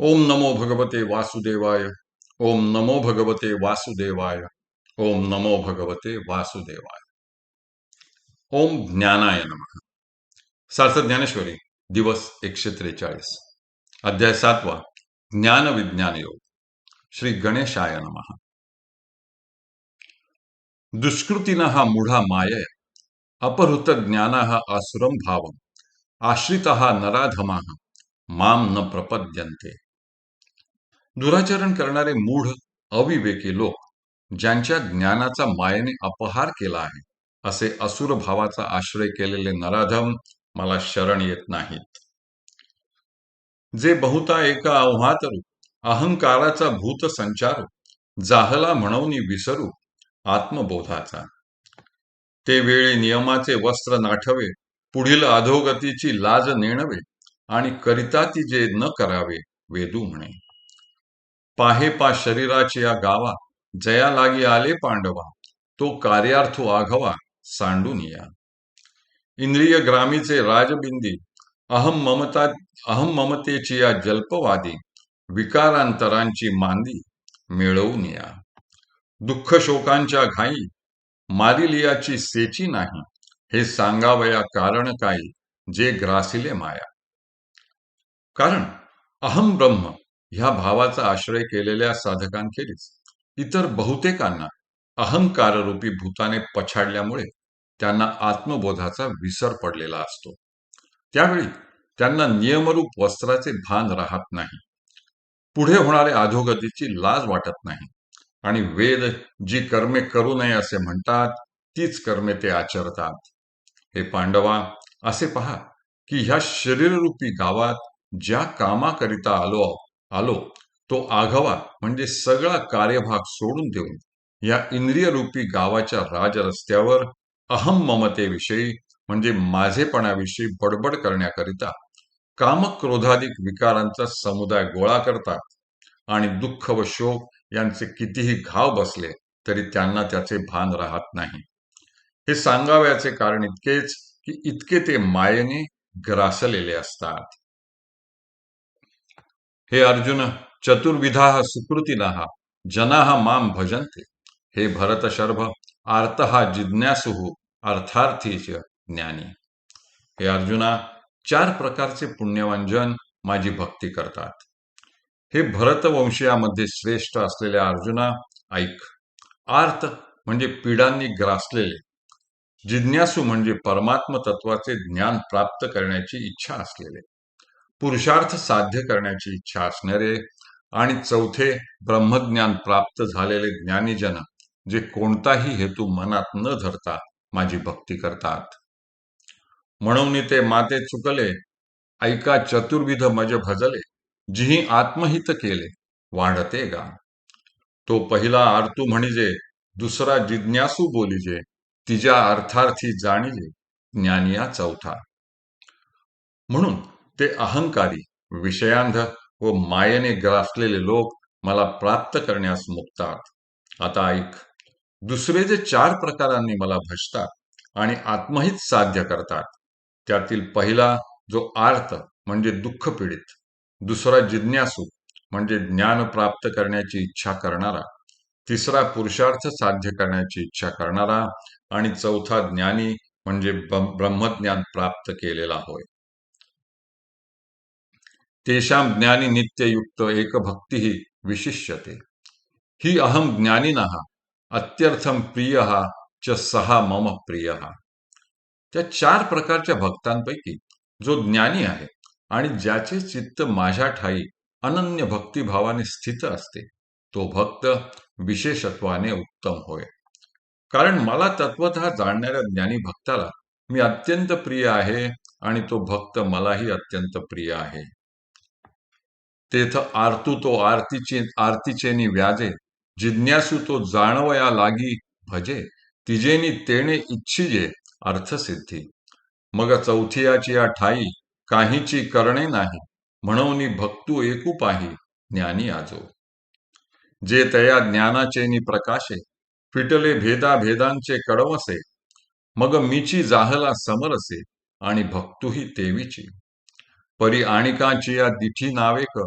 ओम नमो भगवते वासुदेवाय। ओम नमो भगवते वासुदेवाय। ओम नमो भगवते वासुदेवाय। ओम ज्ञानाय नम। सार्थ ज्ञानेश्वरी, दिवस एकशे त्रेचाळीस। अध्याय सातवा ज्ञान विज्ञान योग श्री गणेशाय नमः। दुष्कृतीनं मुढा माय, अपहृत ज्ञाना आसुरम भाव, आश्रिता नराधमा माम न दुराचरण करणारे मूढ अविवेकी लोक ज्यांच्या ज्ञानाचा मायेने अपहार केला आहे असे असुर भावाचा आश्रय केलेले नराधम मला शरण येत नाहीत. जे बहुता एका आव्हातरू अहंकाराचा भूत संचारू जाहला म्हणून विसरू आत्मबोधाचा. ते वेळी नियमाचे वस्त्र नाठवे पुढील अधोगतीची लाज नेणवे आणि करिता ती जे न करावे वेदू म्हणे. पाहे पा शरीराचे या गावा जया लागी आले पांडवा तो कार्यार्थो आघवा सांडून या. इंद्रिय ग्रामीचे राजबिंदी अहम ममता अहम ममतेची या जल्पवादी विकारांतरांची मांदी मिळवून या. दुःख शोकांच्या घाई मारिलियाची सेची नाही हे सांगावया कारण काही जे ग्रासिले माया. कारण अहम ब्रह्म ह्या भावाचा आश्रय केलेल्या साधकांखेरीज. इतर बहुतेकांना अहंकाररूपी भूताने पछाडल्यामुळे त्यांना आत्मबोधाचा विसर पडलेला असतो. त्यावेळी त्यांना नियमरूप वस्त्राचे भान राहत नाही. पुढे होणाऱ्या अधोगतीची लाज वाटत नाही. आणि वेद जी कर्मे करू नये असे म्हणतात तीच कर्मे ते आचरतात. हे पांडवा असे पहा की ह्या शरीररूपी गावात ज्या कामाकरिता आलो आहोत आलो तो आघावा म्हणजे सगळा कार्यभाग सोडून देऊन या इंद्रियरूपी गावाच्या राजरस्त्यावर अहम ममतेविषयी म्हणजे माझेपणाविषयी बडबड करण्याकरिता कामक्रोधाधिक विकारांचा समुदाय गोळा करतात आणि दुःख व शोक यांचे कितीही घाव बसले तरी त्यांना त्याचे भान राहत नाही. हे सांगाव्याचे कारण इतकेच की इतके ते मायेने ग्रासलेले असतात. हे अर्जुन चतुर्विधा सुकृतीला जना माम भजन्ते। हे भरत शर्भ आर्त हा जिज्ञासु अर्थार्थी ज्ञानी। हे अर्जुना चार प्रकारचे पुण्यवान जन माझी भक्ती करतात। हे भरतवंशीयामध्ये श्रेष्ठ असलेल्या अर्जुना ऐक आर्त म्हणजे पीडांनी ग्रासलेले जिज्ञासू म्हणजे परमात्म तत्वाचे ज्ञान प्राप्त करण्याची इच्छा असलेले पुरुषार्थ साध्य करण्याची इच्छा असणारे आणि चौथे ब्रह्मज्ञान प्राप्त झालेले ज्ञानीजन जे कोणताही हेतू मनात न धरता माझी भक्ती करतात. म्हणून ते माते चुकले ऐका चतुर्विध मज भजले जिही आत्महित केले वाढते गा. तो पहिला आरतू म्हणजे दुसरा जिज्ञासू बोलिजे तिच्या अर्थार्थी जाणीजे ज्ञानिया चौथा. म्हणून ते अहंकारी विषयांध व मायेने ग्रासलेले लोक मला प्राप्त करण्यास मुक्तात. आता ऐक. दुसरे जे चार प्रकारांनी मला भजतात आणि आत्महित साध्य करतात त्यातील पहिला जो आर्त म्हणजे दुःख पीडित दुसरा जिज्ञासू म्हणजे ज्ञान प्राप्त करण्याची इच्छा करणारा तिसरा पुरुषार्थ साध्य करण्याची इच्छा करणारा आणि चौथा ज्ञानी म्हणजे ब्रह्मज्ञान प्राप्त केलेला होय. तेषां ज्ञानी नित्ययुक्त एक भक्ती विशिष्यते। ही अहम ज्ञानिनः अत्यर्थम प्रिय च सहा मम प्रिय। त्या चार प्रकारच्या भक्तांपैकी जो ज्ञानी आहे आणि ज्याचे चित्त माझ्या ठाई अनन्य भक्तिभावाने स्थित असते तो भक्त विशेषत्वाने उत्तम होय। कारण मला तत्वत जाणणाऱ्या ज्ञानी भक्ताला मी अत्यंत प्रिय आहे आणि तो भक्त मलाही अत्यंत प्रिय आहे। तेथ आरतू तो आरतीचे आरतीचेनी व्याजे. जिज्ञासू तो जाणवया लागी भजे. तिजेनी तेणे इच्छिजे अर्थसिद्धी. मग चौथियाची या ठाई काहीची करणे नाही. म्हणून भक्तू एकू पाही ज्ञानी आजो. जे तया ज्ञानाचेनी प्रकाशे फिटले भेदा भेदांचे कडवसे. मग मीची जाहला समरसे आणि भक्तूही तेवीची. परी आणिकांची या दिठी नावेक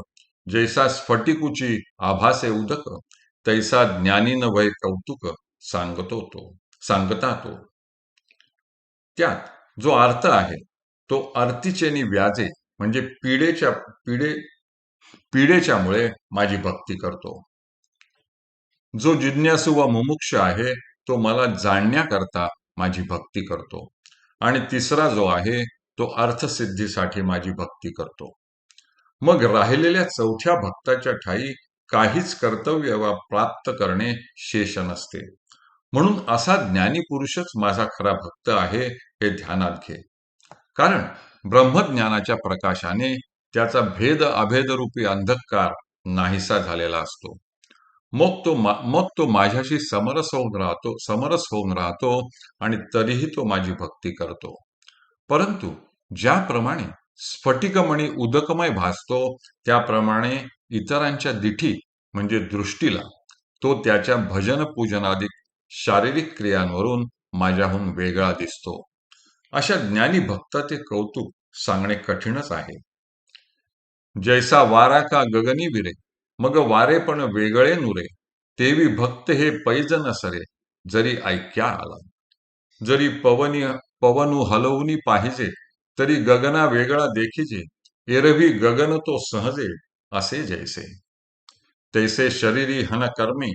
जैसा स्फटिकुची आभासे उदक तैसा ज्ञानी न वय कौतुक सांगतो तो सांगता तो त्यात जो अर्थ आहे तो अर्तीचेनी व्याजे म्हणजे पिढेच्या पिढे पिढेच्यामुळे माझी भक्ती करतो. जो जिज्ञासू व मुमुक्ष आहे तो मला जाणण्याकरता माझी भक्ती करतो. आणि तिसरा जो आहे तो अर्थसिद्धीसाठी माझी भक्ती करतो. मग राहिलेल्या चौथ्या भक्ताच्या ठाई काहीच कर्तव्य वा प्राप्त करणे शेष नसते. म्हणून असा ज्ञानी पुरुषच माझा खरा भक्त आहे हे ध्यानात घे. कारण ब्रह्मज्ञानाच्या प्रकाशाने त्याचा भेद अभेदरूपी अंधकार नाहीसा झालेला असतो. मग तो मग तो माझ्याशी समरस होऊन राहतो समरस होऊन राहतो आणि तरीही तो माझी भक्ती करतो. परंतु ज्याप्रमाणे स्फटिकमणी उदकमय भासतो त्याप्रमाणे इतरांच्या दिठी म्हणजे दृष्टीला तो त्याच्या भजन पूजनादी शारीरिक क्रियांवरून माझ्याहून वेगळा दिसतो. अशा ज्ञानी भक्ताचे कौतुक सांगणे कठीणच आहे. जैसा वारा का गगनी विरे मग वारे पण वेगळे नुरे तेवी भक्त हे पैज नसरे जरी ऐक्या आला. जरी पवनी पवनू हलवूनी पाहिजे तरी गगना वेगळा देखीजे एरवी गगन तो सहजे असे जैसे. तैसे शरीरी हन कर्मी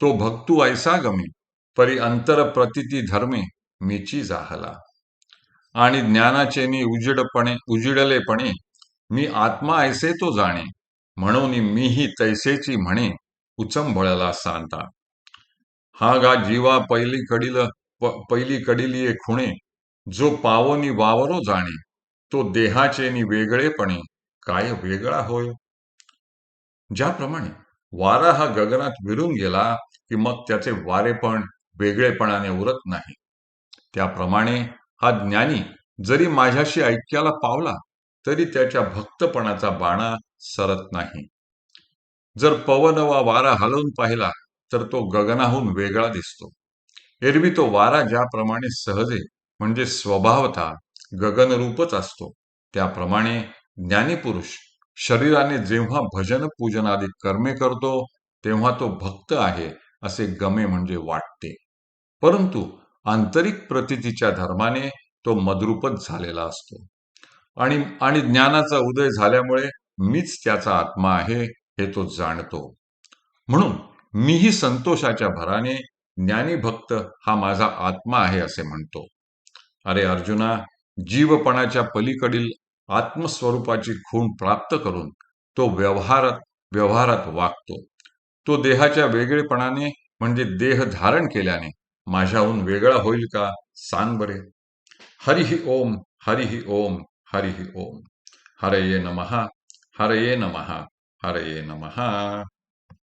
तो भक्तू ऐसा गमी परी अंतर प्रतिती धर्मे मीची जाहला. आणि ज्ञानाचे मी उजिडपणे उजिडलेपणे मी आत्मा ऐसे तो जाणे म्हणून मीही तैसेची म्हणे उचंबळला सांता. हा गा जीवा पहिली कडील पहिली कडीली खुणे जो पावनी वावरो जाणे तो देहाचे नि वेगळेपणे काय वेगळा होय? ज्याप्रमाणे वारा हा गगनात विरून गेला की मग त्याचे वारेपण वेगळेपणाने उरत नाही. त्याप्रमाणे हा ज्ञानी जरी माझ्याशी ऐक्याला पावला तरी त्याच्या भक्तपणाचा बाणा सरत नाही. जर पवन वा वारा हलवून पाहिला तर तो गगनाहून वेगळा दिसतो. एरवी तो वारा ज्याप्रमाणे सहजे म्हणजे स्वभावता गगनरूपच असतो. त्याप्रमाणे ज्ञानीपुरुष शरीराने जेव्हा भजन पूजनादी कर्मे करतो तेव्हा तो भक्त आहे असे गमे म्हणजे वाटते. परंतु आंतरिक प्रतितीच्या धर्माने तो मद्रूपच झालेला असतो. आणि आणि ज्ञानाचा उदय झाल्यामुळे मीच त्याचा आत्मा आहे हे तो जाणतो. म्हणून मीही संतोषाच्या भराने ज्ञानी भक्त हा माझा आत्मा आहे असे म्हणतो. अरे अर्जुना जीवपणाच्या पलीकडील आत्मस्वरूपाची खूण प्राप्त करून तो व्यवहारात व्यवहारात वागतो. तो देहाच्या वेगळेपणाने म्हणजे देह धारण केल्याने माझ्याहून वेगळा होईल का? सांग बरे. हरिहि ओम हरिहि ओम हरिहि ओम. हरये नमहा हरये नमहा हरये नमहा